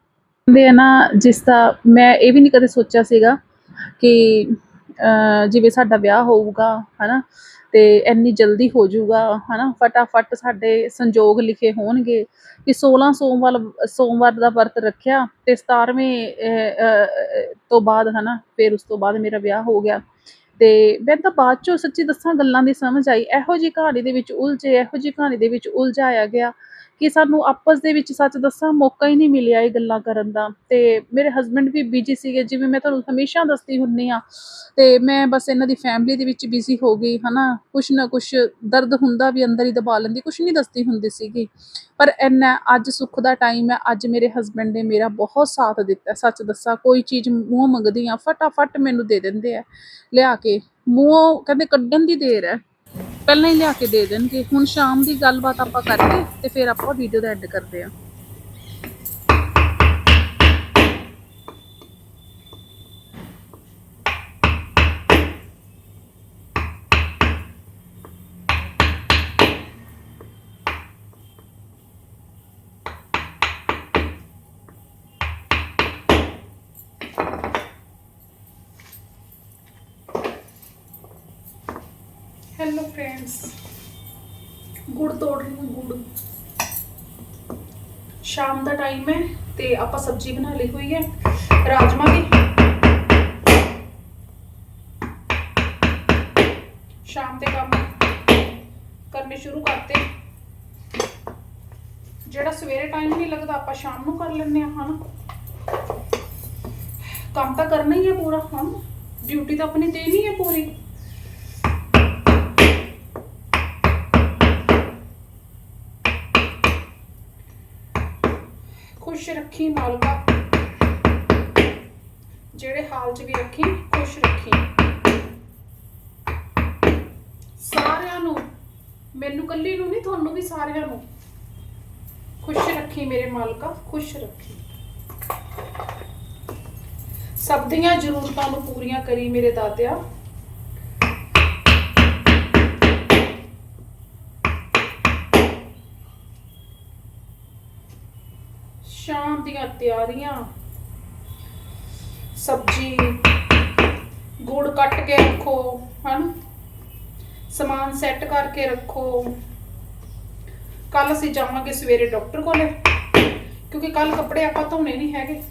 [SPEAKER 1] ਆ ਨਾ ਜਿਸ ਦਾ ਮੈਂ ਇਹ ਵੀ ਨਹੀਂ ਕਦੇ ਸੋਚਿਆ ਸੀਗਾ ਕਿ ਅਹ, ਜਿਵੇਂ ਸਾਡਾ ਵਿਆਹ ਹੋਊਗਾ ਹਨਾ ਤੇ ਇੰਨੀ ਜਲਦੀ ਹੋ ਜਾਊਗਾ ਹਨਾ ਫਟਾਫਟ ਸਾਡੇ ਸੰਜੋਗ ਲਿਖੇ ਹੋਣਗੇ ਕਿ 16 ਸੋਮਵਾਰ ਸੋਮਵਾਰ ਦਾ ਵਰਤ ਰੱਖਿਆ ਤੇ 17ਵੇਂ ਅਹ, ਤੋਂ ਬਾਅਦ ਹਨਾ ਫਿਰ ਉਸ ਤੋਂ ਬਾਅਦ ਮੇਰਾ ਵਿਆਹ ਹੋ ਗਿਆ। ਤੇ ਮੈਂ ਤਾਂ ਬਾਅਦ ਚੋਂ ਸੱਚੀ ਦੱਸਾਂ ਗੱਲਾਂ ਦੀ ਸਮਝ ਆਈ। ਇਹੋ ਜੀ ਕਹਾਣੀ ਦੇ ਵਿੱਚ ਉਲਝੇ ਇਹੋ ਜੀ ਕਹਾਣੀ ਦੇ ਵਿੱਚ ਉਲਝਾਇਆ ਗਿਆ ਕਿ ਸਾਨੂੰ ਆਪਸ ਦੇ ਵਿੱਚ ਸੱਚ ਦੱਸਾਂ ਮੌਕਾ ਹੀ ਨਹੀਂ ਮਿਲਿਆ ਇਹ ਗੱਲਾਂ ਕਰਨ ਦਾ। ਤੇ ਮੇਰੇ ਹਸਬੰਡ ਵੀ ਬਿਜ਼ੀ ਸੀਗੇ, ਜਿਵੇਂ ਮੈਂ ਤੁਹਾਨੂੰ ਹਮੇਸ਼ਾ ਦੱਸਦੀ ਹੁੰਨੀ ਆ ਤੇ ਮੈਂ ਬਸ ਇਹਨਾਂ ਦੀ ਫੈਮਿਲੀ ਦੇ ਵਿੱਚ ਬਿਜ਼ੀ ਹੋ ਗਈ, ਹਨਾ। ਕੁਛ ਨਾ ਕੁਛ ਦਰਦ ਹੁੰਦਾ ਵੀ ਅੰਦਰ ਹੀ ਦਬਾ ਲੈਂਦੀ, ਕੁਛ ਨਹੀਂ ਦੱਸਦੀ ਹੁੰਦੀ ਸੀਗੀ। ਪਰ ਇੰਨਾ ਅੱਜ ਸੁੱਖ ਦਾ ਟਾਈਮ ਹੈ, ਅੱਜ ਮੇਰੇ ਹਸਬੰਡ ਨੇ ਮੇਰਾ ਬਹੁਤ ਸਾਥ ਦਿੱਤਾ, ਸੱਚ ਦੱਸਾਂ। ਕੋਈ ਚੀਜ਼ ਮੂੰਹ ਮੰਗਦੀ ਆ, ਫਟਾਫਟ ਮੈਨੂੰ ਦੇ ਦਿੰਦੇ ਆ, ਲਿਆ ਕੇ। ਮੂੰਹੋਂ ਕਹਿੰਦੇ ਕੱਢਣ ਦੀ ਦੇਰ ਹੈ। ਪਹਿਲਾਂ ਹੀ ਲਿਆ ਕੇ ਦੇ ਦੇਣਗੇ। ਹੁਣ ਸ਼ਾਮ ਦੀ ਗੱਲਬਾਤ ਆਪਾਂ ਕਰਕੇ ਤੇ ਫਿਰ ਆਪਾਂ ਵੀਡੀਓ ਦਾ ਐਡ ਕਰਦੇ ਆ ਹੈਲੋ ਗੁੜ ਤੋੜ ਰਹੀ ਹੂੰ, ਗੁੜ। ਸ਼ਾਮ ਦਾ ਟਾਈਮ ਹੈ ਤੇ ਆਪਾਂ ਸਬਜ਼ੀ ਬਣਾ ਲਈ ਹੋਈ ਹੈ। ਰਾਜਮਾ ਦੀ ਸ਼ਾਮ ਦੇ ਕੰਮ ਕਰਨੇ ਸ਼ੁਰੂ ਕਰਤੇ। ਜਿਹੜਾ ਸਵੇਰੇ ਟਾਈਮ ਨਹੀਂ ਲੱਗਦਾ, ਆਪਾਂ ਸ਼ਾਮ ਨੂੰ ਕਰ ਲੈਂਦੇ ਆ ਹਨਾ। ਕੰਮ ਤਾਂ ਕਰਨਾ ਹੀ ਹੈ ਪੂਰਾ ਹਾਂ ਡਿਊਟੀ ਤਾਂ ਆਪਣੀ ਦੇਣੀ ਹੈ ਪੂਰੀ। ਖੁਸ਼ ਰੱਖੀ ਮਾਲਕਾ ਜਿਹੜੇ ਹਾਲ 'ਚ ਵੀ ਰੱਖੀ, ਖੁਸ਼ ਰੱਖੀ। ਸਾਰਿਆਂ ਨੂੰ, ਮੈਨੂੰ ਕੱਲੀ ਨੂੰ ਨਹੀਂ ਤੁਹਾਨੂੰ ਵੀ ਸਾਰਿਆਂ ਨੂੰ। ਖੁਸ਼ ਰੱਖੀ ਮੇਰੇ ਮਾਲਕਾ, ਖੁਸ਼ ਰੱਖੀ। ਸਭ ਦੀਆਂ ਜ਼ਰੂਰਤਾਂ ਨੂੰ ਪੂਰੀਆਂ ਕਰੀ ਮੇਰੇ ਦਾਤਿਆ ਸ਼ਾਮ ਦੀਆਂ ਤਿਆਰੀਆਂ। ਸਬਜੀ, ਗੁੜ ਕੱਟ ਕੇ ਰੱਖੋ, ਹਨ? ਸਮਾਨ ਸੈੱਟ ਕਰਕੇ ਰੱਖੋ। ਕੱਲ ਅਸੀਂ ਜਾਵਾਂਗੇ ਸਵੇਰੇ ਡਾਕਟਰ ਕੋਲੇ, ਕਿਉਂਕਿ ਕੱਲ ਕੱਪੜੇ ਆਪਾਂ ਧੋਣੇ ਨਹੀਂ ਹੈਗੇ।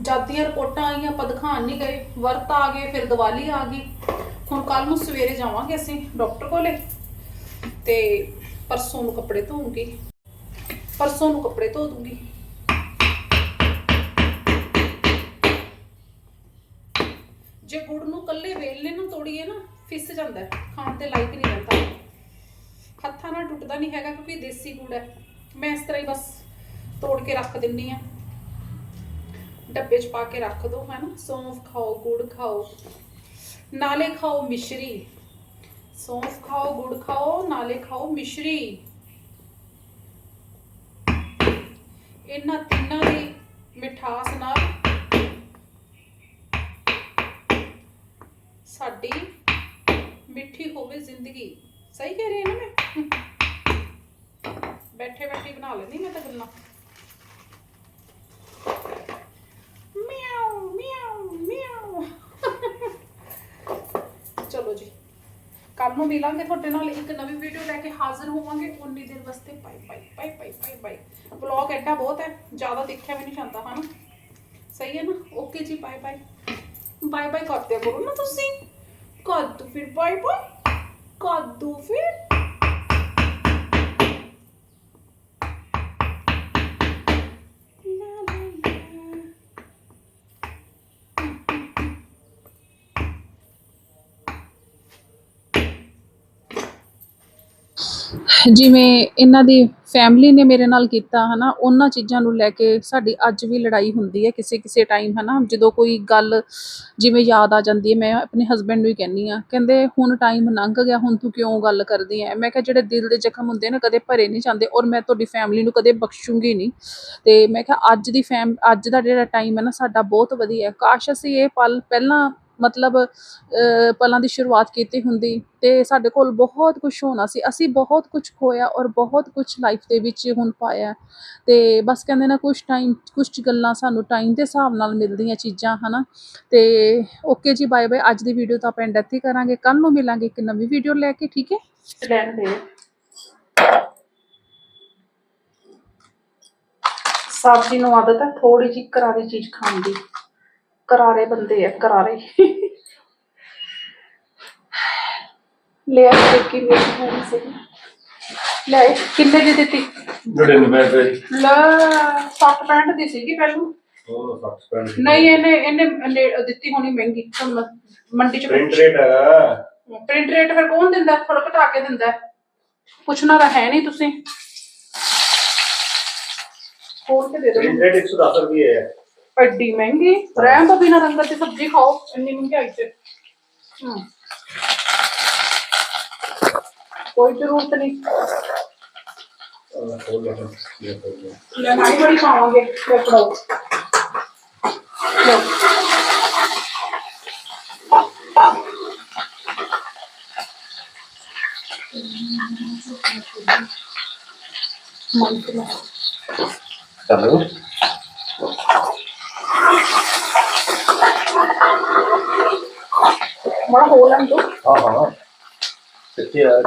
[SPEAKER 1] ਜਾਦੀਆਂ ਰਿਪੋਰਟਾਂ ਆਈਆਂ, ਆਪਾਂ ਦਿਖਾਣ ਨਹੀਂ ਗਏ। ਵਰਤ ਆ ਗਏ, ਫਿਰ ਦੀਵਾਲੀ ਆ ਗਈ। ਹੁਣ ਕੱਲ ਨੂੰ ਸਵੇਰੇ ਜਾਵਾਂਗੇ ਅਸੀਂ ਡਾਕਟਰ ਕੋਲੇ ਤੇ ਪਰਸੋਂ ਨੂੰ ਕੱਪੜੇ ਧੋਉਂਗੀ ਪਰਸੋਂ ਨੂੰ ਕੱਪੜੇ ਧੋ ਦੂੰਗੀ। ਜੇ ਗੁੜ ਨੂੰ ਕੱਲੇ ਵੇਲਨੇ ਨੂੰ ਤੋੜੀਏ ਨਾ, ਫਿਸ ਜਾਂਦਾ ਖਾਣ ਦੇ ਲਾਇਕ ਨਹੀਂ ਰਹਿੰਦਾ। ਹੱਥਾਂ ਨਾਲ ਟੁੱਟਦਾ ਨਹੀਂ ਹੈਗਾ ਕਿਉਂਕਿ ਦੇਸੀ ਗੁੜ ਹੈ। ਮੈਂ ਇਸ ਤਰ੍ਹਾਂ ਹੀ ਬਸ ਤੋੜ ਕੇ ਰੱਖ ਦਿੰਨੀ ਆ ਡੱਬੇ 'ਚ ਪਾ ਕੇ ਰੱਖ ਦੋ ਹਨਾ ਸੌਂਫ ਖਾਓ, ਗੁੜ ਖਾਓ। ਨਾਲੇ ਖਾਓ ਮਿਸ਼ਰੀ। ਸੌਂਫ ਖਾਓ, ਗੁੜ ਖਾਓ, ਨਾਲੇ ਖਾਓ ਮਿਸ਼ਰੀ। ਇਹਨਾਂ ਤਿੰਨਾਂ ਦੀ ਮਿਠਾਸ ਨਾਲ ਸਾਡੀ ਮਿੱਠੀ ਹੋਵੇ ਜ਼ਿੰਦਗੀ। ਸਹੀ ਕਹਿ ਰਹੀ ਹਾਂ ਨਾ ਮੈਂ? ਬੈਠੇ ਬੈਠੇ ਬਣਾ ਲੈਂਦੀ ਮੈਂ ਤਾਂ ਗੱਲਾਂ। ਮਿਆਉ ਮਿਆਉ ਮਿਆਉ। ਚਲੋ ਜੀ। ਕੱਲ ਨੂੰ ਮਿਲਾਂਗੇ ਤੁਹਾਡੇ ਨਾਲ, ਇੱਕ ਨਵੀਂ ਵੀਡੀਓ ਲੈ ਕੇ ਹਾਜ਼ਰ ਹੋਵਾਂਗੇ। ਉਨੀ ਦੇਰ ਵਾਸਤੇ ਬਾਈ ਬਾਈ ਬਾਈ ਬਾਈ ਬਾਈ ਬਾਈ ਵਲੌਗ ਐਡਾ ਬਹੁਤ ਹੈ, ਜ਼ਿਆਦਾ ਦੇਖਿਆ ਵੀ ਨਹੀਂ ਜਾਂਦਾ, ਹਨਾ? ਸਹੀ ਹੈ ਨਾ? ਓਕੇ ਜੀ ਬਾਏ ਬਾਏ ਬਾਏ ਬਾਏ ਕਰਦੇ ਕਰੋ ਨਾ ਤੁਸੀਂ? ਕਰ ਦੋ ਫਿਰ ਬਾਏ ਬਾਏ ਕਰ ਦੋ ਫਿਰ। ਜਿਵੇਂ ਇਹਨਾਂ ਦੀ ਫੈਮਿਲੀ ਨੇ ਮੇਰੇ ਨਾਲ ਕੀਤਾ ਹੈ ਨਾ ਉਹਨਾਂ ਚੀਜ਼ਾਂ ਨੂੰ ਲੈ ਕੇ ਸਾਡੀ ਅੱਜ ਵੀ ਲੜਾਈ ਹੁੰਦੀ ਹੈ ਕਿਸੇ ਕਿਸੇ ਟਾਈਮ ਹੈ ਨਾ ਜਦੋਂ ਕੋਈ ਗੱਲ ਜਿਵੇਂ ਯਾਦ ਆ ਜਾਂਦੀ ਹੈ, ਮੈਂ ਆਪਣੇ ਹਸਬੈਂਡ ਨੂੰ ਹੀ ਕਹਿੰਦੀ ਹਾਂ, ਕਹਿੰਦੇ ਹੁਣ ਟਾਈਮ ਲੰਘ ਗਿਆ, ਹੁਣ ਤੂੰ ਕਿਉਂ ਗੱਲ ਕਰਦੀ ਹੈ? ਮੈਂ ਕਿਹਾ ਜਿਹੜੇ ਦਿਲ ਦੇ ਜ਼ਖਮ ਹੁੰਦੇ ਨੇ, ਕਦੇ ਭਰੇ ਨਹੀਂ ਜਾਂਦੇ ਔਰ ਮੈਂ ਤੁਹਾਡੀ ਫੈਮਿਲੀ ਨੂੰ ਕਦੇ ਬਖਸ਼ੂੰਗੀ ਨਹੀਂ। ਤੇ ਮੈਂ ਕਿਹਾ ਅੱਜ ਦੀ ਫੈਮ ਅੱਜ ਦਾ ਜਿਹੜਾ ਟਾਈਮ ਹੈ ਨਾ, ਸਾਡਾ ਬਹੁਤ ਵਧੀਆ ਕਾਸ਼ ਅਸੀਂ ਇਹ ਪਲ ਪਹਿਲਾਂ ਮਤਲਬ ਪਲਾਂ ਦੀ ਸ਼ੁਰੂਆਤ ਕੀਤੀ ਹੁੰਦੀ ਤੇ ਸਾਡੇ ਕੋਲ ਬਹੁਤ ਕੁਝ ਹੋਣਾ ਸੀ। ਅਸੀਂ ਬਹੁਤ ਕੁਝ ਖੋਇਆ ਔਰ ਬਹੁਤ ਕੁਝ ਲਾਈਫ ਦੇ ਵਿੱਚ ਹੁਣ ਪਾਇਆ। ਤੇ ਬਸ ਕਹਿੰਦੇ ਨਾ ਕੁਝ ਟਾਈਮ ਕੁਝ ਗੱਲਾਂ ਸਾਨੂੰ ਟਾਈਮ ਦੇ ਹਿਸਾਬ ਨਾਲ ਮਿਲਦੀਆਂ ਚੀਜ਼ਾਂ, ਹਨਾ? ਤੇ ਓਕੇ ਜੀ ਬਾਏ ਬਾਏ ਅੱਜ ਦੀ ਵੀਡੀਓ ਤਾਂ ਆਪਾਂ ਐਂਡ ਇੱਥੇ ਕਰਾਂਗੇ। ਕੱਲ ਨੂੰ ਮਿਲਾਂਗੇ ਇੱਕ ਨਵੀਂ ਵੀਡੀਓ ਲੈ ਕੇ, ਠੀਕ ਹੈ? ਲੈਣ ਦੇ ਸਬਜ਼ੀ ਨੂੰ ਆਦਤ ਹੈ ਥੋੜੀ ਜਿਹੀ ਕਰਾਰੀ ਚੀਜ਼ ਖਾਣ ਦੀ। ਕਰਾਰੇ ਬੰਦੇ ਆ ਕਰਾਰੇ। ਲੈ ਆ ਦੇਖੀ ਮੇਰੀ ਹੋਣੀ ਸੀ। ਲੈ ਕਿੰਨੇ ਦੀ ਦਿੱਤੀ?
[SPEAKER 2] ਜਿਹੜੇ ਨਵੇਂ ਤੇ
[SPEAKER 1] ਲੈ 60 65 ਦੀ ਸੀਗੀ ਪਹਿਲਾਂ।
[SPEAKER 2] ਉਹ
[SPEAKER 1] ਨਹੀਂ ਇਹਨੇ ਇਹਨੇ ਦਿੱਤੀ ਹੋਣੀ ਮਹਿੰਗੀ ਮੈਂ ਮੰਡੀ ਚ
[SPEAKER 2] ਪ੍ਰਿੰਟ ਰੇਟ ਹੈਗਾ।
[SPEAKER 1] ਪ੍ਰਿੰਟ ਰੇਟ ਫਿਰ ਕੌਣ ਦਿੰਦਾ? ਥੋੜਾ ਘਟਾ ਕੇ ਦਿੰਦਾ। ਹੈ। ਪੁੱਛਣਾ ਤਾਂ ਹੈ ਨਹੀਂ ਤੁਸੀਂ। ਖੋਲ ਕੇ ਦੇ ਦਿਓ?
[SPEAKER 2] ਪ੍ਰਿੰਟ ਰੇਟ 110 ਰੁਪਏ ਹੈ।
[SPEAKER 1] ਐਡੀ ਮਹਿੰਗੀ ਰਹਿਣ ਤੋਂ ਬਿਨਾਂ ਰੰਗਤ ਦੀ ਸਬਜ਼ੀ ਖਾਓ ਇੰਨੀ ਮਹਿੰਗਾਈ ਚ ਹਮ। ਕੋਈ ਜ਼ਰੂਰਤ ਨਹੀਂ
[SPEAKER 2] ਉਹ ਖੋਲ ਲੈ ਇਹ ਖੋਲ ਲੈ
[SPEAKER 1] ਲੈ ਮਾਈ ਬੜੀ ਖਾਵਾਂਗੇ ਲੈ ਫੜਾਓ ਲਓ। ਮਾਈ ਤੇ ਲੈ।
[SPEAKER 2] ਚਲੋ
[SPEAKER 1] ਬੜਾ ਹੋ ਲੈਣ ਦੋ
[SPEAKER 2] ਕਿੱਥੇ ਆ